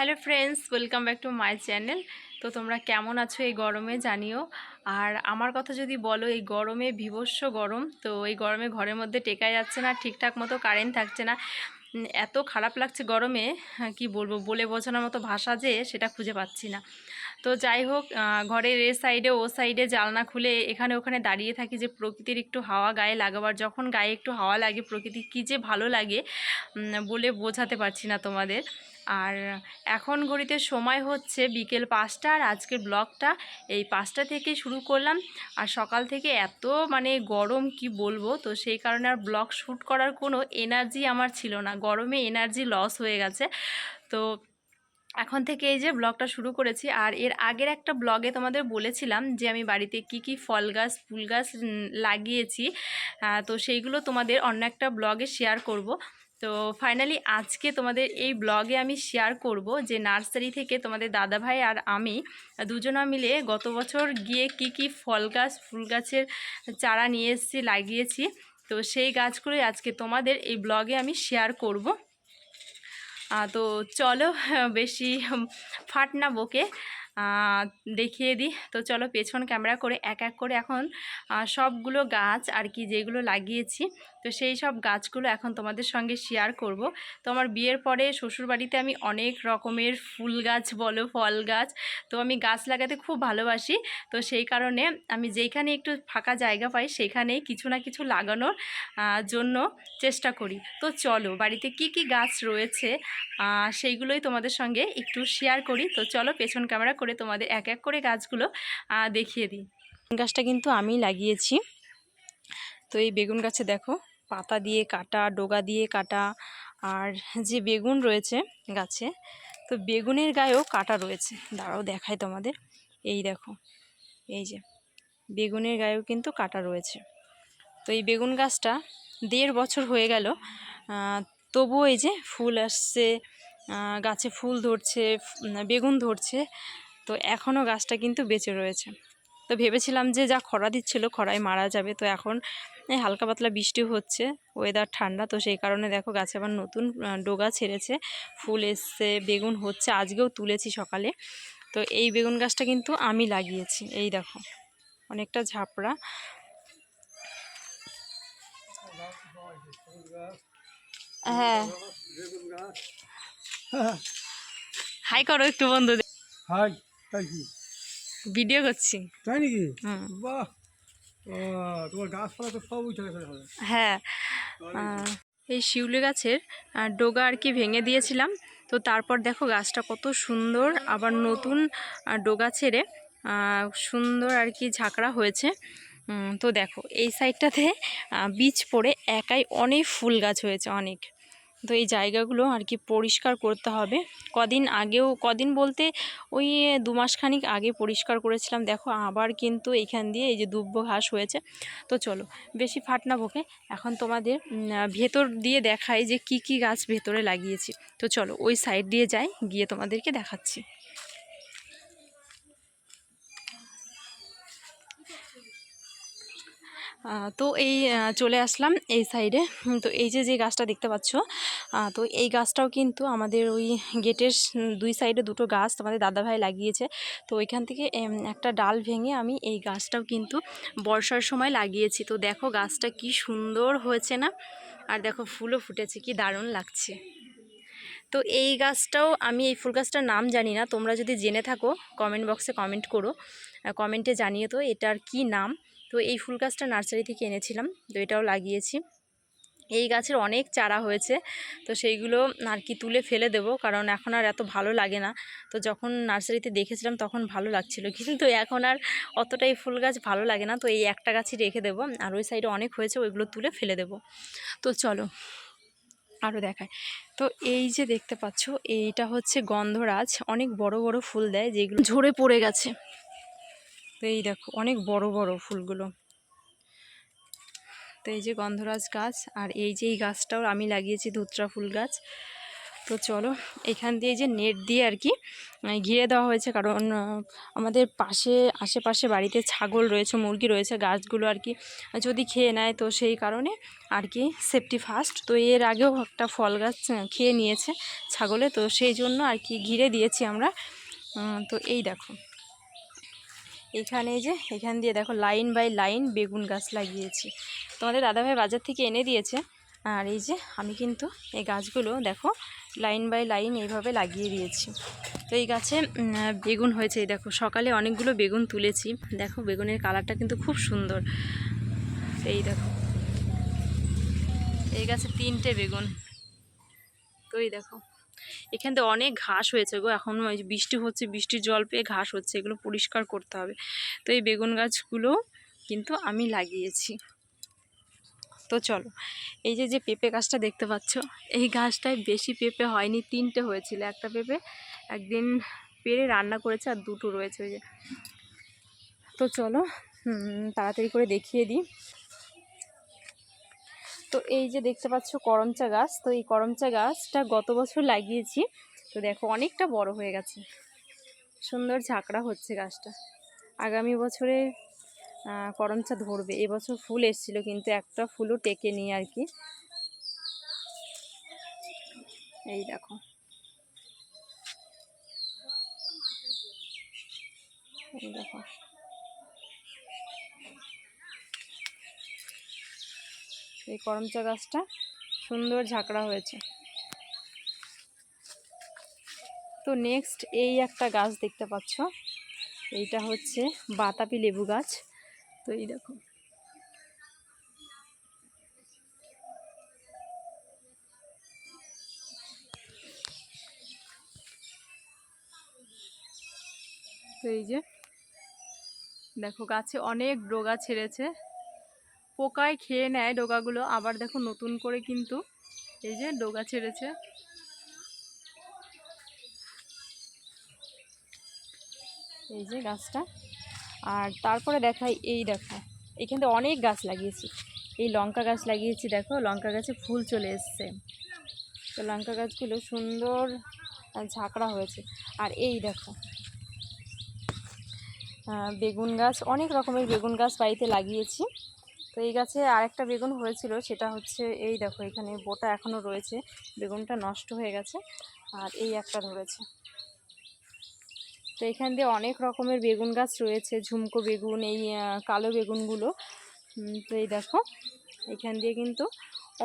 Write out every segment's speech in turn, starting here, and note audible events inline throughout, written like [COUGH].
Hello friends welcome back to my channel. তো তোমরা কেমন আছো এই গরমে জানিও। আর আমার কথা যদি বলো এই গরমে বিভৎস গরম। তো এই গরমে ঘরের মধ্যে টেকা যাচ্ছে না ঠিকঠাক মতো কারেন্ট থাকছে না। এত খারাপ লাগছে গরমে হ্যাঁ, কি বলব বলে বোঝানোর মতো ভাষা যে সেটা খুঁজে পাচ্ছি না। তো যাই হোক ঘরের এ সাইডে ও সাইডে জালনা খুলে এখানে ওখানে দাঁড়িয়ে থাকি যে প্রকৃতির একটু হাওয়া গায়ে লাগাবার যখন গায়ে একটু হাওয়া লাগে প্রকৃতি কী যে ভালো লাগে বলে বোঝাতে পারছি না তোমাদের। আর এখন ঘড়িতে সময় হচ্ছে বিকেল পাঁচটা আর আজকের ব্লগটা এই পাঁচটা থেকে শুরু করলাম। আর সকাল থেকে এত মানে গরম কি বলব? তো সেই কারণে আর ব্লগ শ্যুট করার কোনো এনার্জি আমার ছিল না। গরমে এনার্জি লস হয়ে গেছে। তো এখন থেকে এই যে ব্লগটা শুরু করেছি। আর এর আগের একটা ব্লগে তোমাদের বলেছিলাম যে আমি বাড়িতে কি কি ফল গাছ, ফুল গাছ লাগিয়েছি। তো সেইগুলো তোমাদের অন্য একটা ব্লগে শেয়ার করব। তো ফাইনালি আজকে তোমাদের এই ব্লগে আমি শেয়ার করব যে নার্সারি থেকে তোমাদের দাদাভাই আর আমি দুজনা মিলে গত বছর গিয়ে কি কি ফল গাছ, ফুল গাছের চারা নিয়ে এসেছি, লাগিয়েছি। তো সেই গাছগুলোই আজকে তোমাদের এই ব্লগে আমি শেয়ার করব। তো চলো, বেশি ফাট না বকে দেখিয়ে দিই। তো চলো পেছন ক্যামেরা করে এক এক করে এখন সবগুলো গাছ আর কি যেগুলো লাগিয়েছি তো সেই সব গাছগুলো এখন তোমাদের সঙ্গে শেয়ার করব। তো আমার বিয়ের পরে শ্বশুরবাড়িতে আমি অনেক রকমের ফুল গাছ বলো, ফল গাছ, তো আমি গাছ লাগাতে খুব ভালোবাসি। তো সেই কারণে আমি যেইখানে একটু ফাঁকা জায়গা পাই সেখানেই কিছু না কিছু লাগানোর জন্য চেষ্টা করি। তো চলো, বাড়িতে কি কি গাছ রয়েছে সেইগুলোই তোমাদের সঙ্গে একটু শেয়ার করি। তো চলো, পেছন ক্যামেরা করে তোমাদের এক এক করে গাছগুলো দেখিয়ে দিই। গাছটা কিন্তু আমি লাগিয়েছি। তো এই বেগুন গাছে দেখো পাতা দিয়ে কাটা, ডোগা দিয়ে কাটা আর যে বেগুন রয়েছে গাছে, তো বেগুনের গায়েও কাটা রয়েছে। দাঁড়াও দেখাই তোমাদের। এই দেখো, এই যে বেগুনের গায়েও কিন্তু কাটা রয়েছে। তো এই বেগুন গাছটা দেড় বছর হয়ে গেল তবুও এই যে ফুল আসছে গাছে ফুল ধরছে বেগুন ধরছে, তো এখনও গাছটা কিন্তু বেঁচে রয়েছে। তো ভেবেছিলাম যে যা খরা দিচ্ছিল খরায় মারা যাবে, তো এখন হালকা পাতলা বৃষ্টি হচ্ছে ওয়েদার ঠান্ডা তো সেই কারণে দেখো গাছে আবার নতুন ডোগা ছেড়েছে ফুল এসছে বেগুন হচ্ছে আজকেও তুলেছি সকালে। তো এই বেগুন গাছটা কিন্তু আমি লাগিয়েছি এই দেখো অনেকটা ঝাপড়া। হ্যাঁ। হাই করো একটু বন্ধু হাই তাই ভিডিও করছি। তাই নাকি? বাহ। হ্যাঁ এই শিউলি গাছের ডোগা আর কি ভেঙে দিয়েছিলাম। তো তারপর দেখো গাছটা কত সুন্দর, আবার নতুন ডোগা ছেড়ে সুন্দর আর কি ঝাঁকড়া হয়েছে। তো দেখো, এই সাইডটাতে বীজ পড়ে একাই অনেক ফুল গাছ হয়েছে অনেক। তো এই জায়গাগুলো আর কি পরিষ্কার করতে হবে। কদিন আগেও, কদিন বলতে ওই দু মাসখানিক আগে পরিষ্কার করেছিলাম। দেখো আবার কিন্তু এইখান দিয়ে এই যে দুব্য ঘাস হয়েছে। তো চলো, বেশি ফাটনা ভোকে এখন তোমাদের ভেতর দিয়ে দেখাই যে কি কি গাছ ভেতরে লাগিয়েছি। তো চলো ওই সাইড দিয়ে যাই, গিয়ে তোমাদেরকে দেখাচ্ছি। তো এই চলে আসলাম এই সাইডে তো এই যে যে গাছটা দেখতে পাচ্ছ তো এই গাছটাও কিন্তু আমাদের ওই গেটের দুই সাইডে দুটো গাছ তোমাদের দাদাভাই লাগিয়েছে। তো ওইখান থেকে একটা ডাল ভেঙে আমি এই গাছটাও কিন্তু বর্ষার সময় লাগিয়েছি। তো দেখো গাছটা কি সুন্দর হয়েছে না? আর দেখো ফুলও ফুটেছে, কি দারুণ লাগছে। তো এই গাছটাও আমি, এই ফুল গাছটার নাম জানি না, তোমরা যদি জেনে থাকো কমেন্ট বক্সে কমেন্ট করো। কমেন্টে জানিয়ে তো এটার কি নাম। তো এই ফুল গাছটা নার্সারি থেকে এনেছিলাম, তো এটাও লাগিয়েছি। এই গাছের অনেক চারা হয়েছে, তো সেইগুলো আর কি তুলে ফেলে দেব, কারণ এখন আর এত ভালো লাগে না। তো যখন নার্সারিতে দেখেছিলাম তখন ভালো লাগছিল, কিন্তু এখন আর অতটাই ফুল গাছ ভালো লাগে না, তো এই একটা গাছই রেখে দেবো, আর ওই সাইডে অনেক হয়েছে, ওইগুলো তুলে ফেলে দেব। তো চলো আরও দেখায় তো এই যে দেখতে পাচ্ছ, এইটা হচ্ছে গন্ধরাজ, অনেক বড় বড় ফুল দেয়, যেগুলো ঝরে পড়ে গেছে। তো এই দেখো, অনেক বড় বড় ফুলগুলো। তো এই যে গন্ধরাজ গাছ, আর এই যে এই গাছটাও আমি লাগিয়েছি, ধুতরা ফুল গাছ। তো চলো, এখান দিয়ে যে নেট দিয়ে আর কি ঘিরে দেওয়া হয়েছে, কারণ আমাদের পাশে, আশেপাশে বাড়িতে ছাগল রয়েছে, মুরগি রয়েছে, গাছগুলো আর কি, যদি খেয়ে নেয় তো সেই কারণে আর কি সেফটি ফার্স্ট তো এর আগেও একটা ফল গাছ খেয়ে নিয়েছে ছাগলে, তো সেই জন্য আর কি ঘিরে দিয়েছি আমরা। তো এই দেখো। এখানে যে, এখান দিয়ে দেখো লাইন বাই লাইন বেগুন গাছ লাগিয়েছি। তোমাদের দাদাভাই বাজার থেকে এনে দিয়েছে। আর এই যে, আমি কিন্তু এই গাছগুলো দেখো লাইন বাই লাইন এইভাবে লাগিয়ে দিয়েছি। তো এই গাছে বেগুন হয়েছে। দেখো, সকালে অনেকগুলো বেগুন তুলেছি। দেখো, বেগুনের কালারটা কিন্তু খুব সুন্দর। এই দেখো, এই গাছে তিনটে বেগুন। তো এই দেখো এখান থেকে অনেক ঘাস হয়েছে গো। এখন ওই বৃষ্টি হচ্ছে, বৃষ্টির জল পেয়ে ঘাস হচ্ছে, এগুলো পরিষ্কার করতে হবে। তো এই বেগুন গাছগুলো কিন্তু আমি লাগিয়েছি। তো চলো, এই যে যে পেঁপে গাছটা দেখতে পাচ্ছ, এই গাছটায় বেশি পেঁপে হয়নি, তিনটে হয়েছিল। একটা পেঁপে একদিন পেরে রান্না করেছে আর দুটো রয়েছে ওই যে। তো চলো তাড়াতাড়ি করে দেখিয়ে দিই। তো এই যে দেখতে পাচ্ছ করমচা গাছ, তো এই করমচা গাছটা গত বছর লাগিয়েছি। তো দেখো অনেকটা বড় হয়ে গেছে। সুন্দর ঝাঁকড়া হচ্ছে গাছটা। আগামী বছরে করমচা ধরবে। এবছর ফুল এসেছিল, কিন্তু একটা ফুলও টেকে নিয়ে আর কি। এই দেখো। এই দেখো। এই করমচা গাছটা সুন্দর ঝাঁকড়া হয়েছে। তো নেক্সট এই একটা গাছ দেখতে পাচ্ছ। এইটা হচ্ছে বাতাবি লেবু গাছ। তো এই দেখো। তো এই যে, দেখো গাছে অনেক ডোগা ছেড়েছে। পোকায় খেয়ে নেয় ডোগাগুলো। আবার দেখো নতুন করে কিন্তু এই যে ডোগা ছেড়েছে। এই যে গাছটা। আর তারপরে দেখাই এই দেখো, এখানে অনেক গাছ লাগিয়েছি। এই লঙ্কা গাছ লাগিয়েছি দেখো, লঙ্কা গাছে ফুল চলে এসছে। তো লঙ্কা গাছগুলো সুন্দর ঝাঁকড়া হয়েছে। আর এই দেখো বেগুন গাছ, অনেক রকমের বেগুন গাছ বাড়িতে লাগিয়েছি। তো এই গাছে আরেকটা বেগুন হয়েছিল, সেটা হচ্ছে এই দেখো এখানে বোটা এখনও রয়েছে, বেগুনটা নষ্ট হয়ে গেছে, আর এই একটা ধরেছে। তো এখান দিয়ে অনেক রকমের বেগুন গাছ রয়েছে, ঝুমকো বেগুন, এই কালো বেগুনগুলো। তো এই দেখো, এখান দিয়ে কিন্তু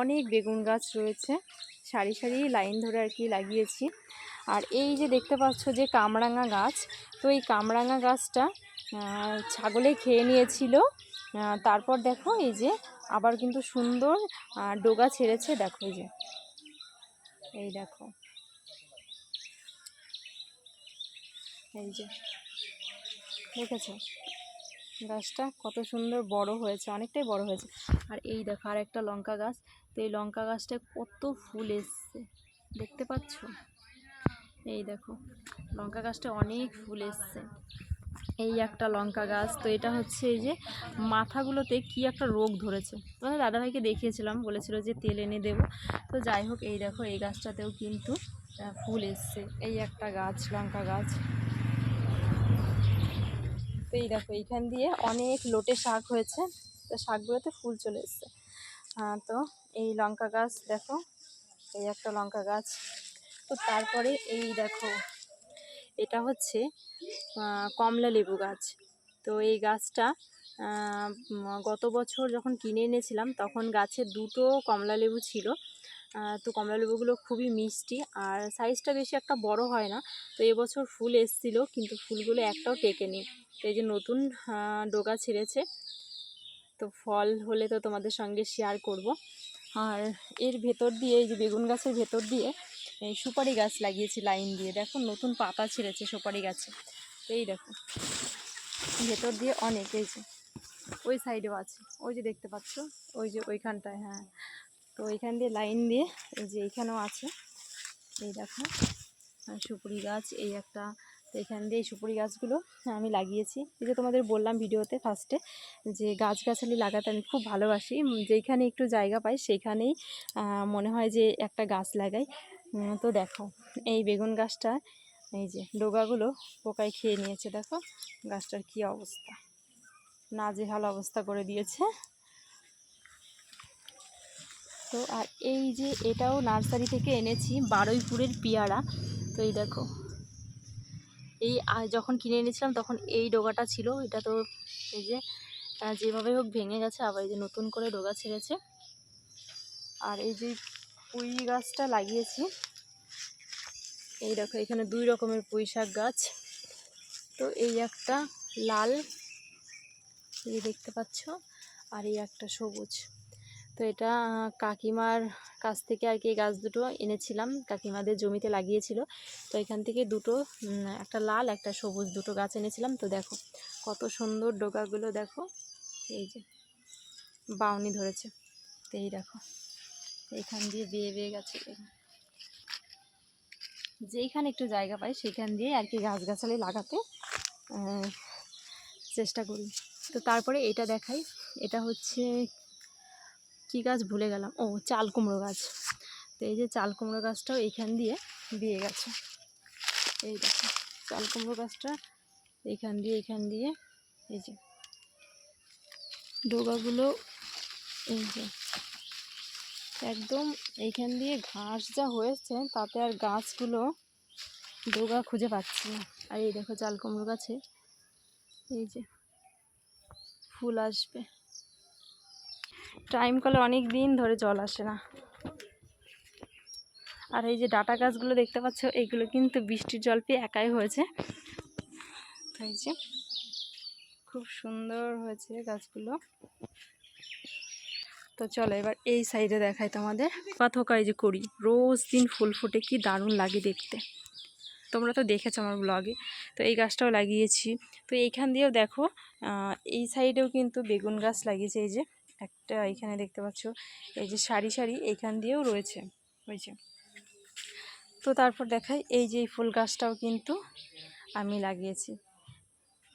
অনেক বেগুন গাছ রয়েছে, সারি সারি লাইন ধরে আর কি লাগিয়েছি। আর এই যে দেখতে পাচ্ছ যে কামরাঙা গাছ, তো এই কামরাঙা গাছটা ছাগলে খেয়ে নিয়েছিল তারপর দেখো এই যে আবার কিন্তু সুন্দর ডোগা ছেড়েছে, দেখো এই যে। এই দেখো। এই যে। দেখেছ? গাছটা কত সুন্দর বড় হয়েছে, অনেকটাই বড় হয়েছে। আর এই দেখো, আর একটা লঙ্কা গাছ। তো এই লঙ্কা গাছটা কত ফুল এসছে, দেখতে পাচ্ছ? এই দেখো, লঙ্কা গাছটা অনেক ফুল এসছে। এই একটা লঙ্কা গাছ। তো এটা হচ্ছে এই যে মাথাগুলোতে কি একটা রোগ ধরেছে। তোমাদের দাদাভাইকে দেখিয়েছিলাম, বলেছিল যে তেল এনে দেবো। তো যাই হোক, এই দেখো, এই গাছটাতেও কিন্তু ফুল এসছে। এই একটা গাছ, লঙ্কা গাছ। তো এই দেখো, এইখান দিয়ে অনেক লোটে শাক হয়েছে। তো শাকগুলোতে ফুল চলে এসছে। হ্যাঁ তো এই লঙ্কা গাছ, দেখো, এই একটা লঙ্কা গাছ। তো তারপরে এই দেখো এটা হচ্ছে কমলা লেবু গাছ। তো এই গাছটা গত বছর যখন কিনে এনেছিলাম, তখন গাছে দুটো কমলা লেবু ছিল। তো কমলা লেবুগুলো খুবই মিষ্টি আর সাইজটা বেশি একটা বড় হয় না। তো এবছর ফুল এসছিল, কিন্তু ফুলগুলো একটাও টেকেনি। তো এই যে নতুন ডোগা ছেড়েছে, তো ফল হলে তো তোমাদের সঙ্গে শেয়ার করব। আর এর ভেতর দিয়ে, এই যে বেগুন গাছের ভেতর দিয়ে এই সুপারি গাছ লাগিয়েছি লাইন দিয়ে। দেখো নতুন পাতা ছেড়েছে সুপারি গাছে। এই দেখো ভেতর দিয়ে অনেক এই যে ওই সাইডেও আছে। ওই যে দেখতে পাচ্ছ ওই যে ওইখানটায় হ্যাঁ। তো ওইখান দিয়ে লাইন দিয়ে এই যে এইখানেও আছে। এই দেখো সুপুরি গাছ এই একটা। এখান দিয়ে এই সুপুরি গাছগুলো আমি লাগিয়েছি। এই যে তোমাদের বললাম ভিডিওতে ফার্স্টে যে গাছগাছালি লাগাতে আমি খুব ভালোবাসি। উম, যেইখানে একটু জায়গা পাই সেইখানেই মনে হয় যে একটা গাছ লাগাই। তো দেখো, এই বেগুন গাছটা, এই যে ডোগাগুলো পোকায় খেয়ে নিয়েছে, দেখো গাছটার কি অবস্থা। নাজেহাল অবস্থা করে দিয়েছে। তো আর এই যে এটাও নার্সারি থেকে এনেছি, বারুইপুরের পেয়ারা। তো এই দেখো, এই যখন কিনে এনেছিলাম তখন এই ডোগাটা ছিল, এটা তো এই যে যেভাবে হোক ভেঙে গেছে, আবার এই যে নতুন করে ডোগা ছেড়েছে। আর এই যে পুঁই গাছটা লাগিয়েছি। এই দেখো, এখানে দুই রকমের পুঁই শাক গাছ। তো এই একটা লাল, এই দেখতে পাচ্ছ, আর এই একটা সবুজ। তো এটা কাকিমার কাছ থেকে আর কি এই গাছ দুটো এনেছিলাম। কাকিমাদের জমিতে লাগিয়েছিল। তো এখান থেকে দুটো একটা লাল, একটা সবুজ দুটো গাছ এনেছিলাম। তো দেখো, কত সুন্দর ডোকাগুলো দেখো। এই যে, বাউনি ধরেছে। তো এই দেখো। এইখান দিয়ে বেয়ে বেয়ে গেছে। যেইখানে একটু জায়গা পাই সেখান দিয়ে আর কি গাছগাছালি লাগাতে চেষ্টা করি। তো তারপরে এটা দেখাই। এটা হচ্ছে কি গাছ ভুলে গেলাম? ও, চাল কুমড়ো গাছ। তো এই যে চাল কুমড়ো গাছটাও এইখান দিয়ে দিয়ে গেছে। এই দেখো, চাল কুমড়ো গাছটা এইখান দিয়ে এইখান দিয়ে, এই যে। ডোগাগুলো এই যে একদম এইখান দিয়ে ঘাস যা হয়েছে, তাতে আর গাছগুলো ডোগা খুঁজে পাচ্ছি না। আর এই দেখো চাল কুমড়ো গাছে, এই যে ফুল আসবে। টাইম কলে অনেক দিন ধরে জল আসে না। আর এই যে ডাটা গাছগুলো দেখতে পাচ্ছ এইগুলো কিন্তু বৃষ্টির জল পেয়ে একাই হয়েছে। এই যে খুব সুন্দর হয়েছে গাছগুলো। তো চলো এবার এই সাইডে দেখাই তোমাদের। পাথকা এই যে করি রোজ দিন ফুল ফুটে, কি দারুণ লাগে দেখতে। তোমরা তো দেখেছ আমার ব্লগে তো এই গাছটাও লাগিয়েছি। তো এইখান দিয়েও দেখো এই সাইডেও কিন্তু বেগুন গাছ লাগিয়েছে। এই যে একটা এখানে দেখতে পাচ্ছ, এই যে সারি সারি এইখান দিয়েও রয়েছে। হয়েছে তো তারপর দেখাই, এই যে ফুল গাছটাও কিন্তু আমি লাগিয়েছি।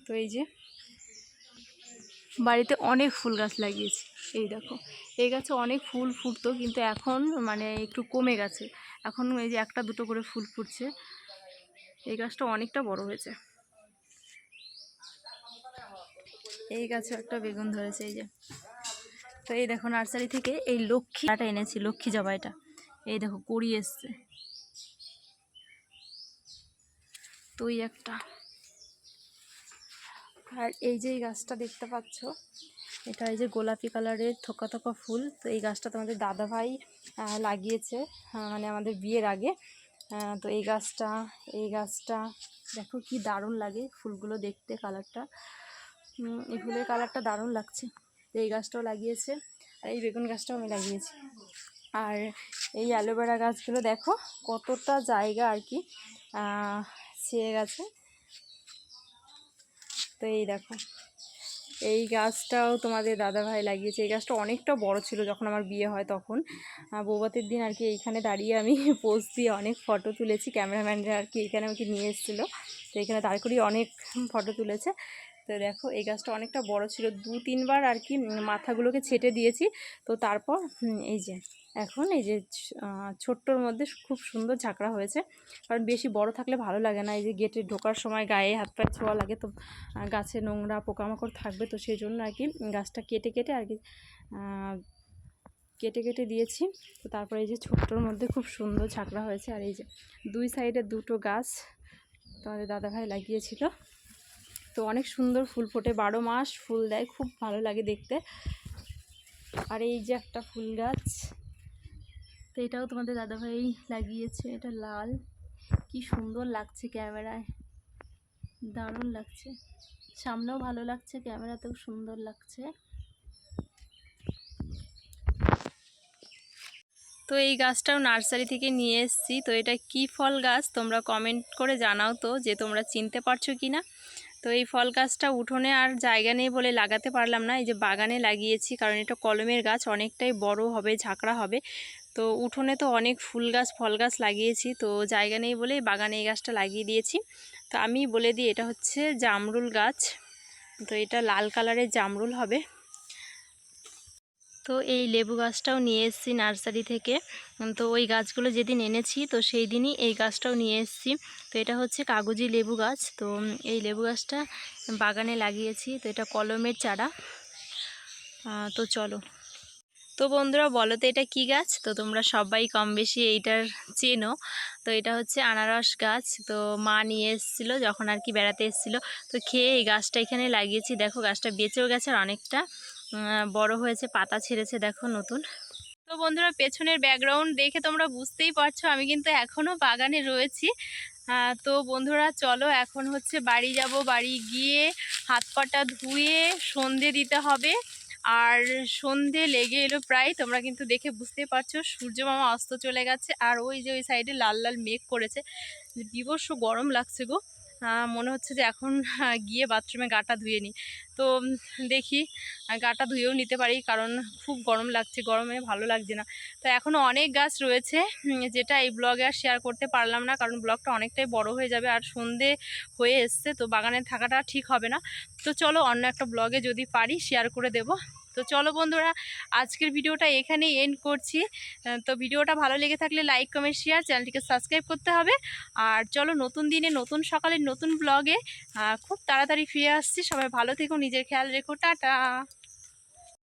তো এই যে, বাড়িতে অনেক ফুল গাছ লাগিয়েছি। এই দেখো, এই গাছে অনেক ফুল ফুটতো কিন্তু এখন মানে একটু কমে গেছে। এখন এই যে একটা দুটো করে ফুল ফুটছে, এই গাছটা অনেকটা বড় হয়েছে। এই গাছে একটা বেগুন ধরেছে, এই যে। তো এই দেখো নার্সারি থেকে এই লক্ষ্মীটা এনেছি, লক্ষ্মী জবাইটা এই দেখো, কুড়ি এসছে। তুই একটা। আর এই যে এই গাছটা দেখতে পাচ্ছ, এটা এই যে গোলাপি কালারের থোকা থোকা ফুল। তো এই গাছটা তোমাদের দাদাভাই লাগিয়েছে মানে আমাদের বিয়ের আগে। তো এই গাছটা এই গাছটা, দেখো কি দারুণ লাগে ফুলগুলো দেখতে কালারটা এই ফুলের কালারটা দারুণ লাগছে। তো এই গাছটাও লাগিয়েছে, আর এই বেগুন গাছটাও আমি লাগিয়েছি। আর এই অ্যালোভেরা গাছগুলো দেখো কতটা জায়গা আর কি ছেয়ে গেছে। তো এই দেখো। এই গাছটাও তোমাদের দাদাভাই লাগিয়েছে। এই গাছটা অনেকটা বড় ছিল যখন আমার বিয়ে হয় তখন। আহ, বৌভাতের দিন আর কি এইখানে দাঁড়িয়ে আমি [LAUGHS] পোজ দিয়ে অনেক ফটো তুলেছি। ক্যামেরাম্যানরা আর কি এখানে আমাকে নিয়ে এসেছিল। তো এখানে দাঁড় করিয়ে অনেক ফটো তুলেছে। তো দেখো এই গাছটা অনেকটা বড় ছিল। দু তিনবার আর কি মাথাগুলোকে ছেটে দিয়েছি। তো তারপর এই যে। এখন এই যে ছোট্টর মধ্যে খুব সুন্দর ঝাঁকড়া হয়েছে। কারণ বেশি বড় থাকলে ভালো লাগে না। এই যে গেটে ঢোকার সময় গায়ে হাত পায়ে ছোঁয়া লাগে তো গাছে নোংরা পোকামাকড় থাকবে তো সেই জন্য আর কি গাছটা কেটে কেটে আর কি কেটে কেটে দিয়েছি। তো তারপরে এই যে ছোট্টর মধ্যে খুব সুন্দর ঝাঁকড়া হয়েছে। আর এই যে দুই সাইডে দুটো গাছ তোমাদের দাদাভাই লাগিয়েছিল। তো অনেক সুন্দর ফুল ফোটে। বারো মাস ফুল দেয়। খুব ভালো লাগে দেখতে। আর এই যে একটা ফুল গাছ তো এটাও তোমাদের দাদাভাই লাগিয়েছে, এটা লাল। কি সুন্দর লাগছে ক্যামেরায়। দারুণ লাগছে। সামনেও ভালো লাগছে, ক্যামেরাতেও সুন্দর লাগছে। তো এই গাছটাও নার্সারি থেকে নিয়ে এসেছি। তো এটা কি ফল গাছ তোমরা কমেন্ট করে জানাও তো যে তোমরা চিনতে পারছ কি না। তো এই ফল গাছটা উঠোনে আর জায়গা নেই বলে লাগাতে পারলাম না। এই যে বাগানে লাগিয়েছি, কারণ এটা কলমের গাছ, অনেকটাই বড় হবে, ঝাঁকড়া হবে। তো উঠোনে তো অনেক ফুল গাছ, ফল গাছ লাগিয়েছি, তো জায়গা নেই বলে বাগানে এই গাছটা লাগিয়ে দিয়েছি। তো আমি বলে দিই, এটা হচ্ছে জামরুল গাছ। তো এটা লাল কালারের জামরুল হবে। তো এই লেবু গাছটাও নিয়ে এসেছি নার্সারি থেকে। তো ওই গাছগুলো যেদিন এনেছি, তো সেই দিনই এই গাছটাও নিয়ে এসেছি। তো এটা হচ্ছে কাগজি লেবু গাছ। তো এই লেবু গাছটা বাগানে লাগিয়েছি। তো এটা কলমের চারা। তো চলো। তো বন্ধুরা বলো তো এটা কি গাছ? তো তোমরা সবাই কম বেশি এইটার চেনো। তো এটা হচ্ছে আনারস গাছ। তো মা নিয়ে এসেছিল যখন আর কি বেড়াতে এসেছিল। তো খেয়ে এই গাছটা এখানে লাগিয়েছি। দেখো গাছটা বেঁচেও গেছে আর অনেকটা বড় হয়েছে, পাতা ছেড়েছে দেখো নতুন। তো বন্ধুরা পেছনের ব্যাকগ্রাউন্ড দেখে তোমরা বুঝতেই পারছ, আমি কিন্তু এখনও বাগানে রয়েছি। তো বন্ধুরা চলো এখন হচ্ছে বাড়ি যাব। বাড়ি গিয়ে হাত পাটা ধুয়ে সন্ধে দিতে হবে। আর সন্ধে লেগে এলো প্রায়, তোমরা কিন্তু দেখে বুঝতে পারছ, সূর্য মামা অস্ত চলে গেছে, আর ওই যে ওই সাইডে লাল লাল মেঘ করেছে বিবর্ষ গরম লাগছে গো। মনে হচ্ছে যে এখন গিয়ে বাথরুমে গাটা ধুয়ে নিই। তো দেখি, গাটা ধুয়েও নিতে পারি কারণ খুব গরম লাগছে, গরমে ভালো লাগছে না। তো এখনও অনেক গাছ রয়েছে যেটা এই ব্লগে আর শেয়ার করতে পারলাম না কারণ ব্লগটা অনেকটাই বড় হয়ে যাবে আর সন্ধে হয়ে এসছে, তো বাগানে থাকাটা ঠিক হবে না। তো চলো অন্য একটা ব্লগে যদি পারি শেয়ার করে দেব। তো চলো বন্ধুরা, আজকের ভিডিওটা এখানেই এন্ড করছি। তো ভিডিওটা ভালো লেগে থাকলে লাইক কমেন্ট শেয়ার চ্যানেলটিকে সাবস্ক্রাইব করতে হবে। আর চলো নতুন দিনে নতুন সকালে নতুন ব্লগে খুব তাড়াতাড়ি ফিরে আসছি। সবাই ভালো থেকো, নিজের খেয়াল রেখো। টাটা!